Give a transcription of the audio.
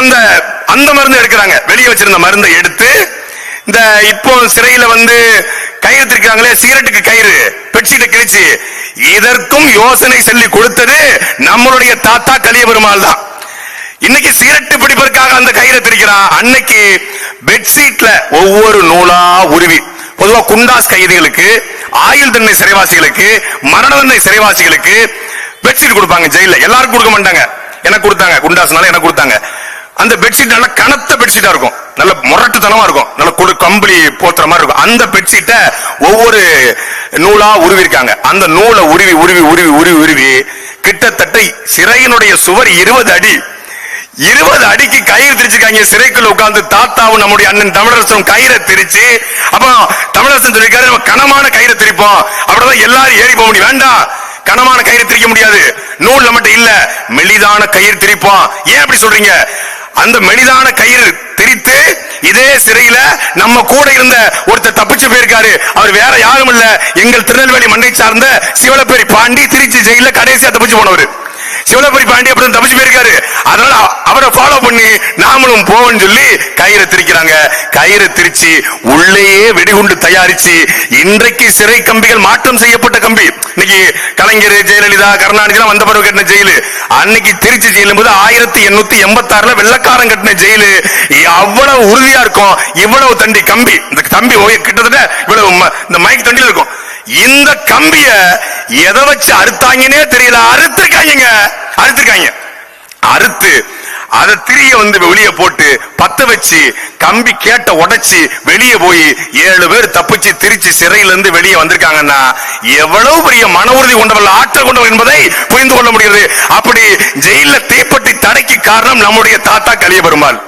அந்த அந்த மருந்து எடுக்கிறாங்க. வெளியே வச்சிருந்த மருந்தை எடுத்து இந்த இப்போ சிறையில வந்து கயிறு திருக்கிறாங்களே சிகரெட்டுக்கு கயிறு பெட்ஷீட்டை கிழிச்சு இதற்கும் யோசனை சொல்லி கொடுத்தது நம்மளுடைய தாத்தா கலிய பெருமாள் தான். இன்னைக்கு சீரட்டு பிடிப்பதற்காக அந்த கயிறை திரிக்கிறான் அன்னைக்கு பெட்ஷீட்ல ஒவ்வொரு நூலா உருவி பொதுவா குண்டாஸ் கைதிகளுக்கு ஆயுள் தண்டனை சிறைவாசிகளுக்கு மரண தண்டனை சிறைவாசிகளுக்கு பெட்ஷீட் கொடுப்பாங்க ஜெயில எல்லாருக்கும் கொடுக்க மாட்டாங்க. எனக்கு கொடுத்தாங்க குண்டாஸ்னால எனக்கு கொடுத்தாங்க. அந்த பெட்ஷீட் நல்ல கனத்த பெட்ஷீட்டா இருக்கும். நல்ல முரட்டுத்தனமா இருக்கும். நல்ல குடு கம்பளி போத்துற மாதிரி இருக்கும். அந்த பெட்ஷீட்டை ஒவ்வொரு நூலா உருவிருக்காங்க. அந்த நூலை உருவி உருவி உருவி உருவி உருவி கிட்டத்தட்ட சிறையினுடைய சுவர் இருபது அடி. இருபது அடிக்கு கயிறு திரிச்சிருக்காங்க. சிறைக்குள்ள உட்கார்ந்து தாத்தாவும் நம்முடைய அண்ணன் தமிழரசன் கயிறை திரிச்சு அப்போ தமிழரசன் சொல்லியிருக்காரு நம்ம கனமான கயிறை திரிப்போம். அப்படிதான் எல்லாரும் ஏறி போக முடியும். வேண்டாம். கனமான கயிறு திரிக்க முடியாது. நூல் நம்மகிட்ட இல்ல. மெலிதான கயிறு திரிப்போம். ஏன் அப்படி சொல்றீங்க? அந்த மெலிதான கயிறு திரித்து இதே சிறையில நம்ம கூட இருந்த ஒருத்தர் தப்பிச்சு போயிருக்காரு. அவர் வேற யாரும் இல்ல. எங்கள் திருநெல்வேலி மண்ணை சார்ந்த சிவலப்பேரி பாண்டி திருச்சி ஜெயில கடைசியா தப்பிச்சு போனவர். சிவலப்பரி தப்பிச்சு போயிருக்காரு. அதனால அவரை ஃபாலோ பண்ணி நாமளும் போவோம்னு சொல்லி கயிறு திரிக்கிறாங்க. கயிறு திரிச்சு உள்ளேயே வெடிகுண்டு தயாரிச்சு இன்றைக்கு சிறை கம்பிகள் மாற்றம் செய்யப்பட்ட கம்பி. இன்னைக்கு கலைஞர் ஜெயலலிதா கருணாநிதி வந்த பிறகு கட்டின ஜெயிலு. அன்னைக்கு திருச்சி ஜெயிலும் போது ஆயிரத்தி எண்ணூத்தி எண்பத்தி ஆறுல வெள்ளக்காரன் கட்டின ஜெயிலு. அவ்வளவு உறுதியா இருக்கும். இவ்வளவு தண்டி கம்பி. இந்த கம்பி ஓய- கிட்டத்தட்ட இவ்வளவு இந்த மைக் தண்டில இருக்கும். இந்த கம்பிய எதை வச்சு அறுத்தாங்கன்னே தெரியல. அறுத்திருக்காங்க அறுத்திருக்காங்க. அறுத்து அதை திரிய வந்து வெளியே போட்டு பத்த வச்சு கம்பி கேட்ட உடைச்சு வெளியே போய் ஏழு பேர் தப்பிச்சு திருச்சி சிறையில இருந்து வெளியே வந்திருக்காங்கன்னா எவ்வளவு பெரிய மன உறுதி கொண்டவர்கள் ஆற்றல் கொண்டவர் என்பதை புரிந்து கொள்ள முடிகிறது. அப்படி ஜெயில தீப்பட்டி தடைக்கு காரணம் நம்முடைய தாத்தா கலிய பெருமாள்